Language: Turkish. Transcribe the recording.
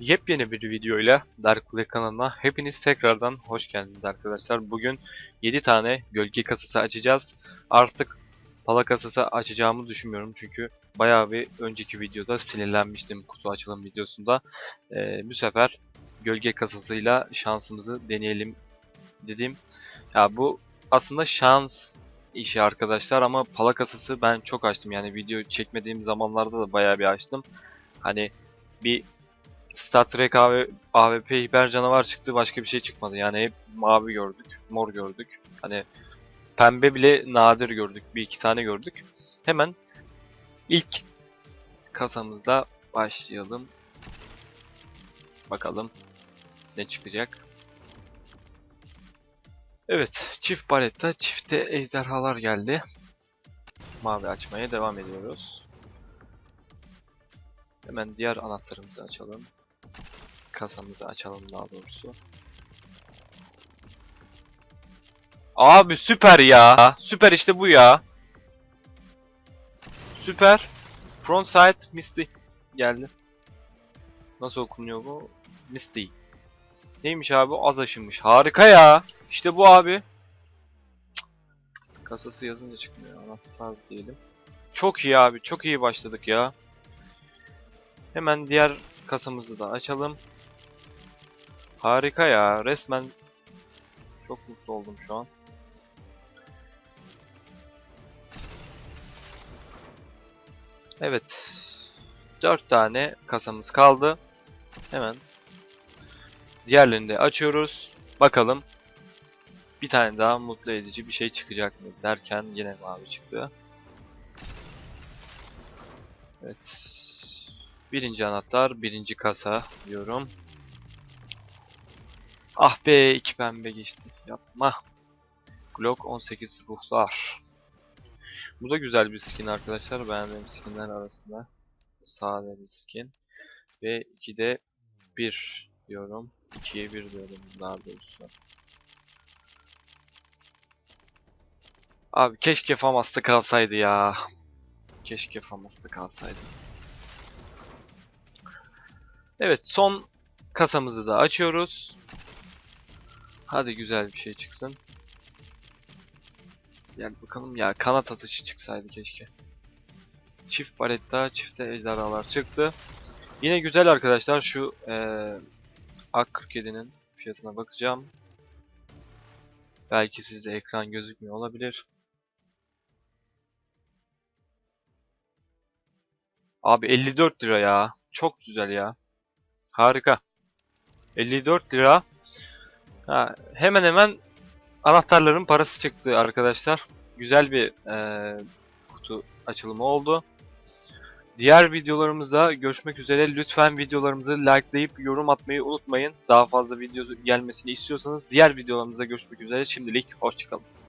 Yepyeni bir videoyla Dark Blue kanalına hepiniz tekrardan hoş geldiniz arkadaşlar. Bugün 7 tane gölge kasası açacağız. Artık pala kasası açacağımı düşünmüyorum çünkü bayağı bir önceki videoda sinirlenmiştim kutu açılım videosunda. Ee, bu sefer gölge kasasıyla şansımızı deneyelim dedim. Ya bu aslında şans işi arkadaşlar ama pala kasası ben çok açtım yani video çekmediğim zamanlarda da bayağı bir açtım. Hani bir Star Trek AV, AVP hiper canavar çıktı başka bir şey çıkmadı. Yani hep mavi gördük, mor gördük. Hani pembe bile nadir gördük. Bir iki tane gördük. Hemen ilk kasamızda başlayalım. Bakalım ne çıkacak. Evet, çift paletta, çifte ejderhalar geldi. Mavi açmaya devam ediyoruz. Hemen diğer anahtarımızı açalım. Kasamızı açalım daha doğrusu. Abi süper ya. Süper işte bu ya. Süper. Frontside Misty geldi. Nasıl okunuyor bu? Misty. Neymiş abi? Az aşınmış. Harika ya. İşte bu abi. Cık. Kasası yazınca çıkmıyor. Anahtar diyelim. Çok iyi abi. Çok iyi başladık ya. Hemen diğer kasamızı da açalım. Harika ya. Resmen çok mutlu oldum şu an. Evet. 4 tane kasamız kaldı. Hemen diğerlerini de açıyoruz. Bakalım bir tane daha mutlu edici bir şey çıkacak mı derken yine mavi çıktı. Evet. Birinci anahtar, birinci kasa diyorum. Ah be iki pembe geçti. Yapma. Glock 18 ruhlar. Bu da güzel bir skin arkadaşlar. Beğendiğim skinler arasında. Sade bir skin. Ve 2'de 1 diyorum. 2'ye 1 diyorum daha doğrusu. Abi keşke Famas'ta kalsaydı ya. Keşke Famas'ta kalsaydı. Evet son kasamızı da açıyoruz. Hadi güzel bir şey çıksın. Gel bakalım ya kanat atışı çıksaydı keşke. Çift baletta, çifte ejderhalar çıktı. Yine güzel arkadaşlar şu eee AK-47'nin fiyatına bakacağım. Belki sizde ekran gözükmüyor olabilir. Abi 54 lira ya. Çok güzel ya. Harika. 54 lira. Ha, hemen hemen anahtarların parası çıktı arkadaşlar. Güzel bir eee, kutu açılımı oldu. Diğer videolarımızda görüşmek üzere. Lütfen videolarımızı likelayıp yorum atmayı unutmayın. Daha fazla video gelmesini istiyorsanız diğer videolarımızda görüşmek üzere. Şimdilik hoşçakalın.